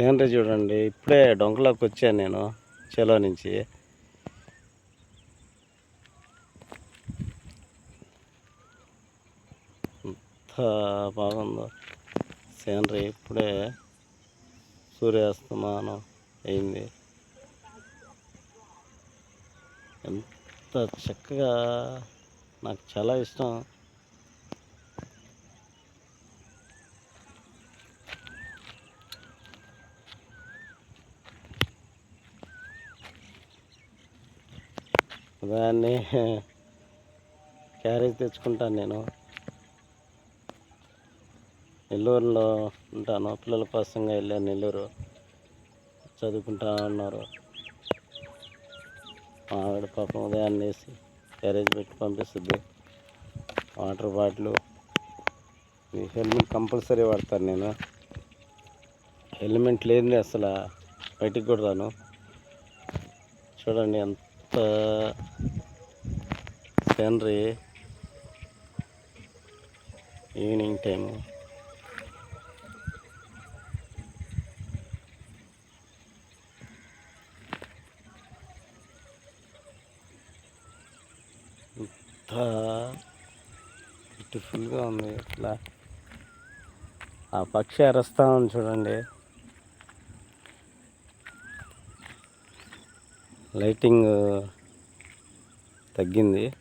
Scenery చూడండి. ఇప్పుడే డొంకలోకి వచ్చాను నేను చెలో నుంచి. ఎంత బాగుందో. సీనరీ ఇప్పుడే సూర్యాస్తమానం అయింది. ఎంత చక్కగా నాకు చాలా ఇష్టం. దాన్ని క్యారేజ్ తెచ్చుకుంటాను నేను. నెల్లూరులో ఉంటాను. పిల్లల కోసంగా వెళ్ళాను నెల్లూరు. చదువుకుంటా ఉన్నారు. మా ఆవిడ పాపం ఉదయాన్నే వేసి క్యారేజ్ పెట్టి పంపిస్తుంది. వాటర్ బాటిల్ ఈ హెల్మెట్ కంపల్సరీ వాడతాను నేను. హెల్మెట్ లేనిది అసలు బయటికి కూడా రాను. చూడండి ఎంత సీనరీ ఈవినింగ్ ಈವ್ನಿಂಗ್ ಟೈಮು బ్యూటిఫుల్గా ఉంది. ఇట్లా. ఆ పక్షి అరుస్తా ఉంది చూడండి. లైటింగ్ తగ్గింది.